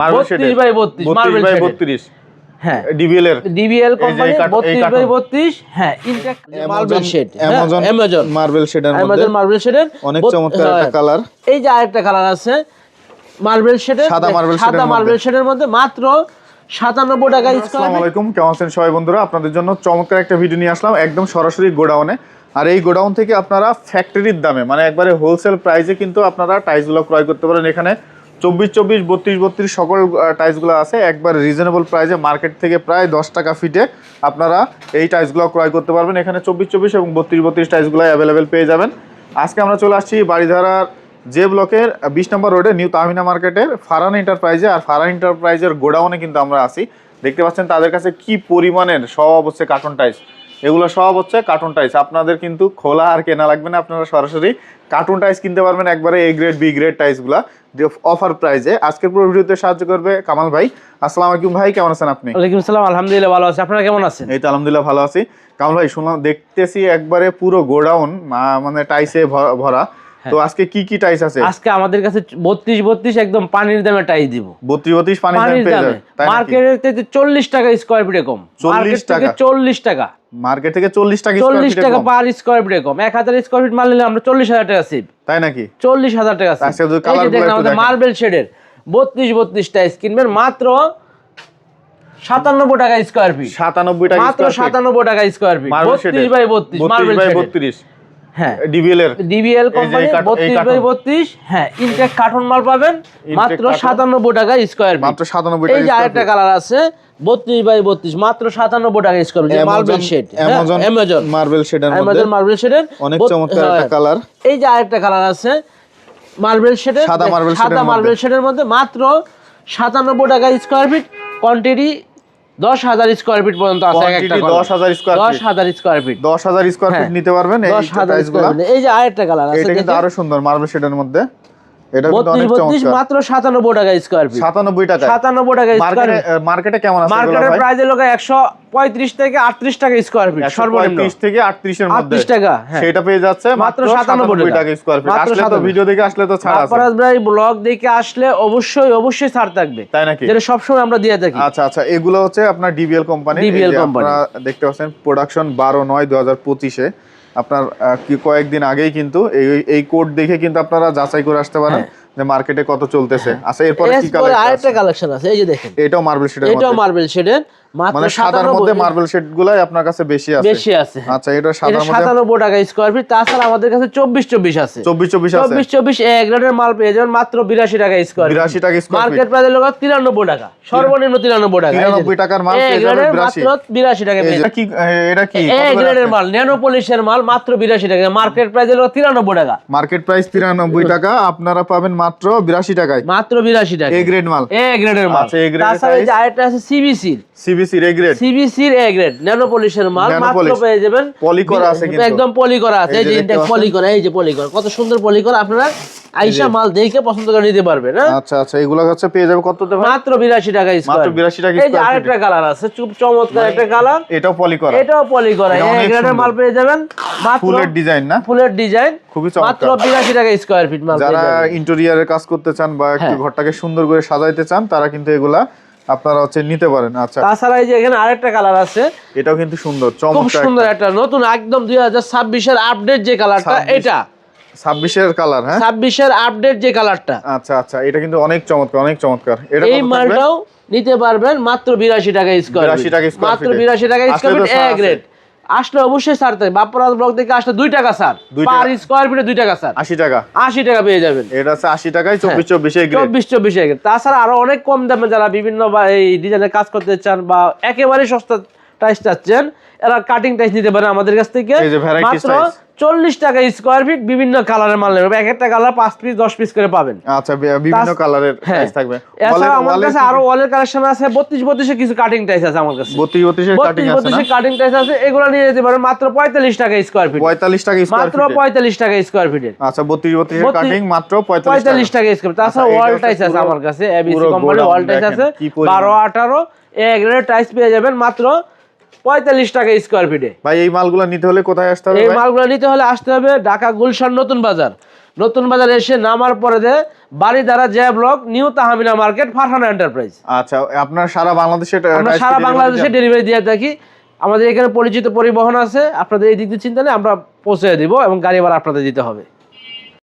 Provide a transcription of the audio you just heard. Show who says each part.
Speaker 1: Marble
Speaker 2: 32 by 32 marble
Speaker 1: 32
Speaker 2: হ্যাঁ।
Speaker 1: DBL এর।
Speaker 2: DBL company
Speaker 1: এই কার্টুন- এই
Speaker 2: 32 বাই 32 হ্যাঁ Intek marble shade
Speaker 1: Amazon
Speaker 2: Amazon
Speaker 1: marble শেডের মধ্যে।
Speaker 2: অ্যামাজন মার্বেল শেডের
Speaker 1: অনেক চমৎকার একটা
Speaker 2: হ্যাঁ।
Speaker 1: কালার
Speaker 2: এই যে আরেকটা কালার আছে মার্বেল শেডের
Speaker 1: সাদা marble shade
Speaker 2: সাদা মার্বেল শেডের মধ্যে মাত্র 97 টাকা
Speaker 1: আসসালামু আলাইকুম কেমন আছেন সবাই বন্ধুরা? আপনাদের জন্য চমৎকার একটা ভিডিও নিয়ে আসলাম একদম সরাসরি গোডাউনে। আর এই গোডাউন থেকে আপনারা ফ্যাক্টরির দামে মানে একবারে হোলসেল প্রাইসে কিন্তু আপনারা টাইলসগুলো ক্রয় করতে পারেন এখানে। চব্বিশ চব্বিশ, বত্রিশ বত্রিশ সকল টাইলসগুলো আছে। একবার রিজনেবল প্রাইসে মার্কেট থেকে প্রায় দশ টাকা ফিটে আপনারা এই টাইলসগুলো ক্রয় করতে পারবেন। এখানে চব্বিশ চব্বিশ এবং বত্রিশ বত্রিশ টাইলসগুলো অ্যাভেলেবেল পেয়ে যাবেন। আজকে আমরা চলে আসছি বাড়িধারার যে ব্লকের বিশ নম্বর রোডে নিউ তাহমিনা মার্কেটের ফারান এন্টারপ্রাইজে আর ফারান এন্টারপ্রাইজের গোডাউনে কিন্তু আমরা আছি। দেখতে পাচ্ছেন তাদের কাছে কি পরিমাণের সব হচ্ছে কার্টন টাইস এগুলো সব হচ্ছে কার্টুন টাইস আপনাদের কিন্তু খোলা আর কেনা লাগবে না আপনারা সরাসরি কার্টুন টাইস কিনতে পারবেন একবারে এ গ্রেড বি গ্রেড টাইসগুলো অফার প্রাইজে আজকের পুরো ভিডিওতে সাহায্য করবে কামাল ভাই। আসসালামু আলাইকুম ভাই কেমন আছেন আপনি?
Speaker 2: ওয়ালাইকুম আসসালাম আলহামদুলিল্লাহ ভালো আছি। আপনারা কেমন আছেন?
Speaker 1: এই তো আলহামদুলিল্লাহ ভালো আছি। কামাল ভাই শুনলাম দেখতেছি একবারে পুরো গোডাউন মানে টাইসে ভরা। তো আজকে কি কি টাইস আছে?
Speaker 2: আজকে আমাদের কাছে 32 32 একদম পানির দামে টাই দিব।
Speaker 1: বত্রিশ বত্রিশ পানি দাম
Speaker 2: পানির
Speaker 1: পেয়ে যাবে তাই
Speaker 2: মার্কেটের থেকে 40 টাকা স্কয়ার ফিটে কম।
Speaker 1: 40 টাকা?
Speaker 2: 40 টাকা।
Speaker 1: মার্কেট থেকে চল্লিশ টাকা square
Speaker 2: 40 টাকা পার স্কয়ার ফিটে কম। 1000 স্কয়ার ফিট মাল নিলে আমরা 40000 টাকা সেভ
Speaker 1: তাই নাকি?
Speaker 2: 40000 টাকা
Speaker 1: আচ্ছা, যদি
Speaker 2: দেখেন আমাদের মার্বেল শেডের 32 32 টাইস কিনবেন মাত্র 97 টাকা স্কয়ার ফিট
Speaker 1: সাতানব্বই টাকা
Speaker 2: মাত্র
Speaker 1: square feet।
Speaker 2: 97 টাকা square feet
Speaker 1: marble
Speaker 2: 32 by 32 marble
Speaker 1: by
Speaker 2: শেডের
Speaker 1: বত্রিশ।
Speaker 2: হ্যাঁ।
Speaker 1: ডিবিএল এর।
Speaker 2: DBL company 32 by
Speaker 1: cartoon.
Speaker 2: 32 হ্যাঁ ইনটেক কার্টন মাল পাবেন। মাত্র
Speaker 1: কার্টন।
Speaker 2: 97 টাকা স্কয়ার ফিট
Speaker 1: মাত্র
Speaker 2: এই যে আরেকটা কালার আছে 32 বাই 32 মাত্র 97 টাকা square feet marble shade
Speaker 1: Amazon
Speaker 2: Amazon
Speaker 1: marble শেডের মধ্যে
Speaker 2: অ্যামাজন মার্বেল শেডের
Speaker 1: অনেক চমৎকার একটা। কালার
Speaker 2: এই যে আরেকটা কালার আছে মার্বেল শেডের
Speaker 1: সাদা
Speaker 2: মার্বেল শেডের মধ্যে। মাত্র 97 টাকা square feet quantity 10000 square feet পর্যন্ত আছে এক একটা
Speaker 1: Quantity 10,000 square feet।
Speaker 2: 10000 square feet
Speaker 1: দশ হাজার স্কোয়ার ফিট
Speaker 2: হ্যাঁ।
Speaker 1: নিতে পারবেন এই
Speaker 2: 10000
Speaker 1: টাইলসগুলো
Speaker 2: স্কয়ার ফিট এই যে আরেকটা কালার আছে
Speaker 1: এটা কিন্তু আরও সুন্দর মার্বেল শেডের মধ্যে। এটা
Speaker 2: মাত্র টাকা স্কোয়ার ফিট
Speaker 1: টাকা
Speaker 2: টাকা স্কোয়ার
Speaker 1: মার্কেটে কেমন আছে
Speaker 2: মার্কেটের প্রাইস থেকে আটত্রিশ টাকা স্কোয়ার ফিট সর্বনিম্ন।
Speaker 1: 135 থেকে 38 এর মধ্যে।
Speaker 2: 38 টাকা, হ্যাঁ।
Speaker 1: সেটা পেয়ে যাচ্ছে মাত্র
Speaker 2: মাত্র
Speaker 1: 97
Speaker 2: 97
Speaker 1: টাকা। স্কয়ার ফিট আসলে তো ভিডিও দেখে আসলে তো ছাড় আছে।
Speaker 2: আপনারা ভাই ব্লগ দেখে আসলে অবশ্যই অবশ্যই ছাড় থাকবে।
Speaker 1: তাই নাকি?
Speaker 2: যেটা সবসময় আমরা দিয়ে থাকি।
Speaker 1: আচ্ছা আচ্ছা এগুলো হচ্ছে আপনার ডিবিএল কোম্পানি। আপনারা দেখতে পাচ্ছেন প্রোডাকশন বারো নয় দু হাজার পঁচিশে। আপনার কি কয়েকদিন আগেই কিন্তু এই এই কোড দেখে কিন্তু আপনারা যাচাই করে আসতে পারেন যে মার্কেটে কত চলতেছে। আচ্ছা এরপরে কি
Speaker 2: আরেকটা কালেকশন আছে এই যে দেখেন।
Speaker 1: এটাও মার্বেল শেডের
Speaker 2: এটাও মার্বেল শেডের
Speaker 1: মানে সাদার মধ্যে মার্বেল শেড গুলাই আপনার কাছে বেশি আছে।
Speaker 2: বেশি আছে হ্যাঁ।
Speaker 1: আচ্ছা এটা সাদার মধ্যে
Speaker 2: সাতানব্বই টাকা স্কোয়ার ফিট তাছাড়া আমাদের কাছে চব্বিশ চব্বিশ আছে।
Speaker 1: চব্বিশ চব্বিশ আছে।
Speaker 2: চব্বিশ চব্বিশ এ গ্রেডের মাল পেয়ে যাবেন মাত্র বিরাশি টাকা স্কোয়ার
Speaker 1: বিরাশি টাকা স্কোয়ার
Speaker 2: মার্কেট প্রাইস লোক তিরানব্বই টাকা। সর্বনিম্ন তিরানব্বই টাকা।
Speaker 1: 93 টাকার মাল পেয়ে যাবেন
Speaker 2: গ্রেডের
Speaker 1: 82
Speaker 2: মাত্র বিরাশি টাকা পেয়ে
Speaker 1: এটা কি এটা কি?
Speaker 2: এ গ্রেডের মাল ন্যানো পলিশের মাল মাত্র বিরাশি টাকা। মার্কেট প্রাইস লোক তিরানব্বই টাকা।
Speaker 1: মার্কেট প্রাইস তিরানব্বই টাকা আপনারা পাবেন মাত্র বিরাশি টাকায়।
Speaker 2: মাত্র বিরাশি টাকা।
Speaker 1: এ গ্রেড মাল।
Speaker 2: এ গ্রেডের মাল।
Speaker 1: আচ্ছা, A grade
Speaker 2: তাছাড়া এই যে? আরেকটা আছে সিবিসির
Speaker 1: সিবিসির A grade
Speaker 2: A grade nano পলিশের মাল মাত্র পেয়ে যাবেন।
Speaker 1: Poly করা আছে কিন্তু।
Speaker 2: একদম পলি করা আছে।
Speaker 1: এই যে
Speaker 2: ইনটেক পলি করা এই যে পলি করা। কত সুন্দর পলি করা। আপনারা আইসা মাল দেখে পছন্দ করে নিতে হ্যাঁ?
Speaker 1: আচ্ছা আচ্ছা। এগুলো হচ্ছে পেয়ে যাবে ভাই
Speaker 2: মাত্র বিরাশি টাকা স্কোয়ার
Speaker 1: 82 টাকা
Speaker 2: এই যে আরেকটা কালার আছে। চমৎকার একটা কালার
Speaker 1: এটাও পলি করা।
Speaker 2: এটাও পলি করা। এই গ্রেডের মাল পেয়ে যাবেন। মাত্র
Speaker 1: ফুলের ডিজাইন না?
Speaker 2: ফুলের ডিজাইন
Speaker 1: খুবই
Speaker 2: মাত্র
Speaker 1: চমৎকার।
Speaker 2: বিরাশি টাকা স্কোয়ার ফিট মাল
Speaker 1: যারা। ইন্টেরিয়ারের কাজ করতে চান বা একটু
Speaker 2: হ্যাঁ।
Speaker 1: ঘরটাকে সুন্দর করে সাজাইতে চান তারা কিন্তু এগুলা আপনারা হচ্ছে নিতে পারেন। আচ্ছা।
Speaker 2: তাছাড়া এই যে এখানে আরেকটা কালার আছে।
Speaker 1: এটাও কিন্তু সুন্দর
Speaker 2: খুব সুন্দর একটা নতুন একদম দুই হাজার ছাব্বিশের আপডেট যে কালারটা
Speaker 1: 26
Speaker 2: এটা।
Speaker 1: ছাব্বিশের কালার হ্যাঁ?
Speaker 2: ছাব্বিশের আপডেট যে কালারটা
Speaker 1: আচ্ছা আচ্ছা এটা কিন্তু অনেক চমৎকার অনেক চমৎকার। এটা
Speaker 2: এই মালটাও নিতে পারবেন মাত্র বিরাশি টাকা স্কোয়ার
Speaker 1: 82 টাকা
Speaker 2: মাত্র। বিরাশি টাকা স্কোয়ার ফিট এ গ্রেড আসলে অবশ্যই ছাড় থাকবে বাপ্পারাজ ব্লক থেকে আসলে দুই টাকা স্যার পার স্কোয়ার ফিটে দুই টাকা স্যার
Speaker 1: আশি টাকা।
Speaker 2: আশি টাকা পেয়ে যাবেন।
Speaker 1: এটা আছে আশি টাকায় চব্বিশ চব্বিশ
Speaker 2: চব্বিশে চব্বিশ চব্বিশ তাছাড়া আরও অনেক কম দামে যারা বিভিন্ন এই ডিজাইনের কাজ করতে চান বা একেবারে সস্তা টাইস চাচ্ছেন এরা কাটিং টাইস নিতে পারে আমাদের কাছ থেকে। মাত্র। চল্লিশ টাকা স্কোয়ার ফিট বিভিন্ন কালারের মাল নেবে। এক একটা কালার পাঁচ পিস দশ পিস করে পাবেন।
Speaker 1: আচ্ছা বিভিন্ন কালারের
Speaker 2: হ্যাঁ।
Speaker 1: থাকবে।
Speaker 2: এছাড়া আমার কাছে আরও ওয়ালের কালেকশন আছে বত্রিশ বত্রিশে কিছু কাটিং টাইস আছে আমার কাছে।
Speaker 1: বত্রিশ বত্রিশের কাটিং
Speaker 2: বত্রিশ বত্রিশে কাটিং টাইস আছে এগুলো নিয়ে যেতে পারেন মাত্র পঁয়তাল্লিশ টাকা স্কোয়ার ফিট
Speaker 1: পঁয়তাল্লিশ টাকা স্কোয়ার
Speaker 2: মাত্র পঁয়তাল্লিশ টাকা স্কোয়ার ফিটের
Speaker 1: আচ্ছা বত্রিশ
Speaker 2: বত্রিশ-
Speaker 1: কাটিং মাত্র পঁয়তাল্লিশ
Speaker 2: টাকা। স্কোয়ার তাছাড়া
Speaker 1: আচ্ছা,
Speaker 2: ওয়াল টাইস আছে আমার কাছে এবিসি কোম্পানির ওয়াল টাইস আছে বারো আঠারো এ টাইস পেয়ে যাবেন মাত্র পঁয়তাল্লিশ টাকা স্কোয়ার ফিটে
Speaker 1: ভাই এই মালগুলো নিতে হলে কোথায় আসতে হবে
Speaker 2: এই মালগুলো নিতে হলে আসতে হবে ঢাকা গুলশান নতুন বাজার। নতুন বাজারে এসে নামার পরে দে বাড়ি দ্বারা J block new Tahamina market Farhana enterprise
Speaker 1: আচ্ছা আপনার সারা বাংলাদেশে
Speaker 2: সারা বাংলাদেশে ডেলিভারি দিয়ে থাকি। আমাদের এখানে পরিচিত পরিবহন আছে। আপনাদের এই দিক দিয়ে চিন্তা নেই আমরা পৌঁছে দিব এবং গাড়ি ভাড়া আপনাদের দিতে হবে।